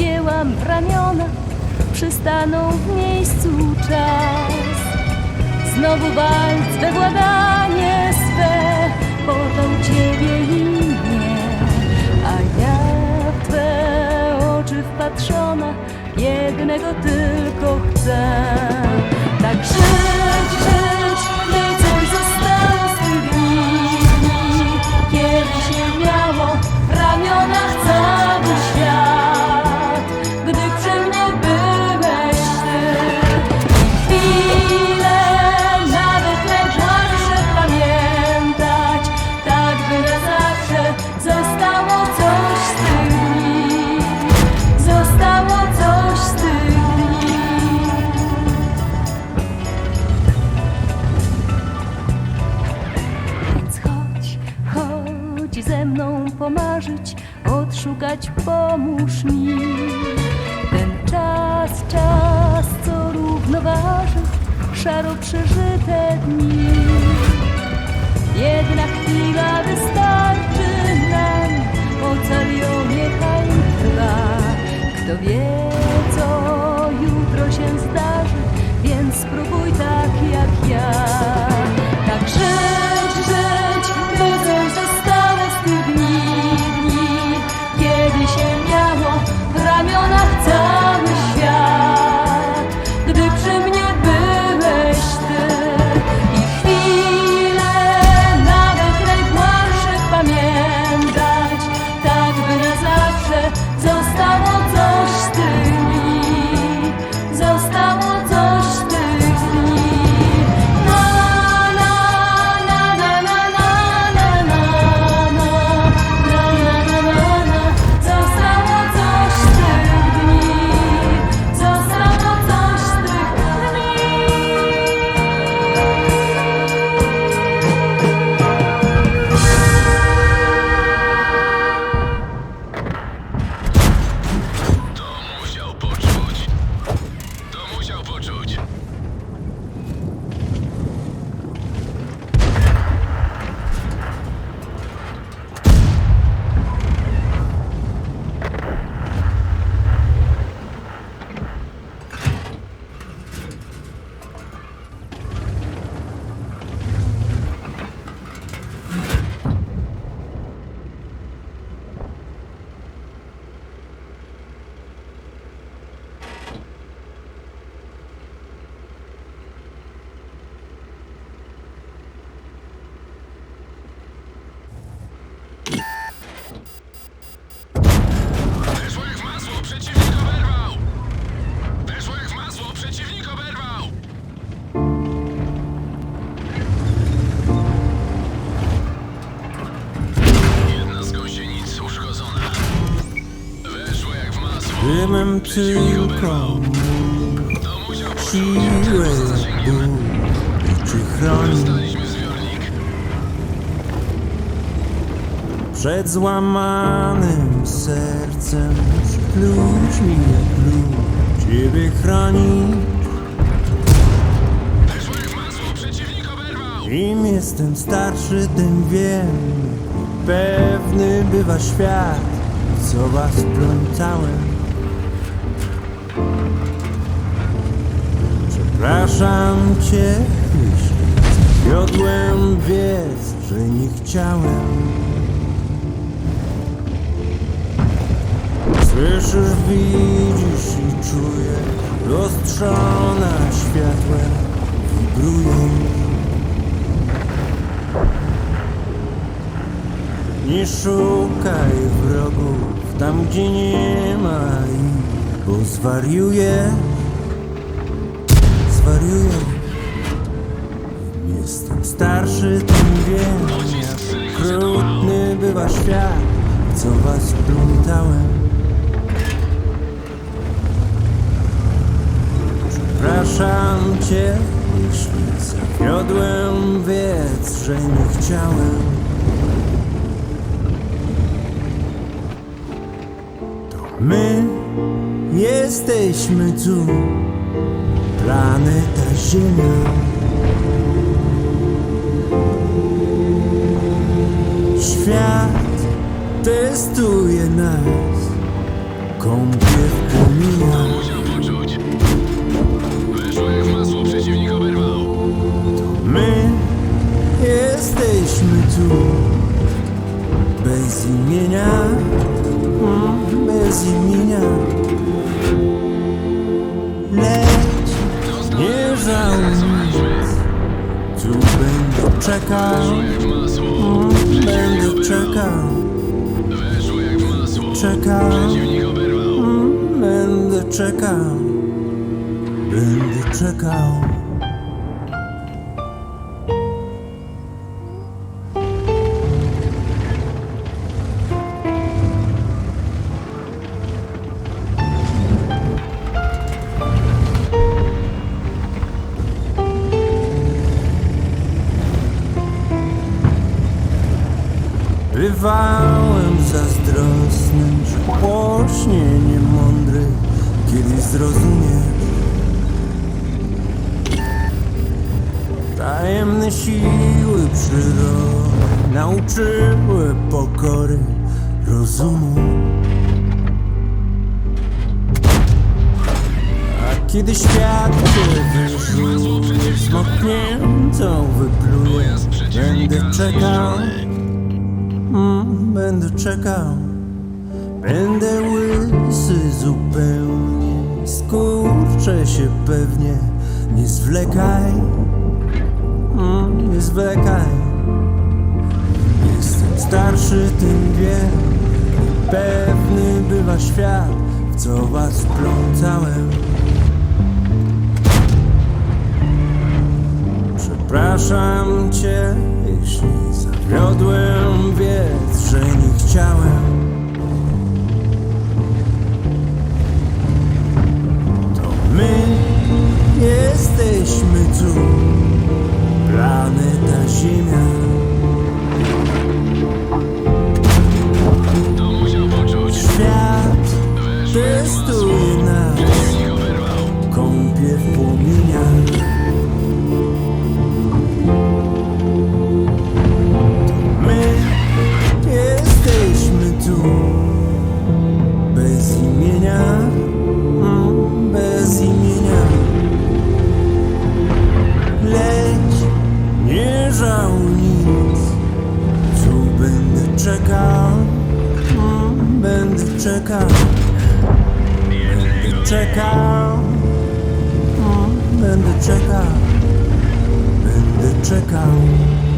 wzięłam w ramiona, przystanął w miejscu czas. Znowu walc we władanie swe porwał ciebie i mnie, a ja w twe oczy wpatrzona jednego tylko chcę. Tak żyć, żyć, szaro przeżyte dni. Jedna chwila wystarczy nam, ocalią niechaj trwa. Kto wie, co jutro się zdarzy, więc spróbuj tak jak ja. Welcome to prom. Siłę Bóg ci chroni. Przed złamanym sercem Przed ludźmi jak lud Ciebie chroni Im jestem starszy, tym wiem Pewny bywa świat Co was plątałem Przepraszam cię, jeśli zawiodłem Wiedz, że nie chciałem. Słyszysz, widzisz i czujesz Roztrzona światłem Wibruje Nie szukaj wrogów tam, gdzie nie ma ich, bo zwariuję, starszy, wiem, jak okrutny bywa świat, co was plątałem. Przepraszam cię, jeśli zawiodłem, wiedz, że nie chciałem. My jesteśmy tu, planeta Ziemia. Świat testuje nas. Kąpie w płomieniach Musiał poczuć. Weszło jak masło, przeciwnik oberwał. My jesteśmy tu. Bez imienia. Mm, Bez imienia. Lecz nie żałuj. Tu będę czekał Przeciwnik oberwał. mm, Będę czekał. Będę czekał Bywałem zazdrosny, że głośnie niemądry Kiedyś zrozumiesz Tajemne siły przyrody Nauczyły pokory rozumu. A kiedy świat cię wyrzuci Zmokniętą wypluje Będę czekał Będę czekał, będę łysy zupełnie, skurczę się pewnie, nie zwlekaj, nie zwlekaj. Jestem starszy, tym wiem, pewny bywa świat, w co was wplątałem. Przepraszam cię, jeśli zawiodłem, wiedz, że nie chciałem. To my jesteśmy tu, planeta Ziemia. Czekał.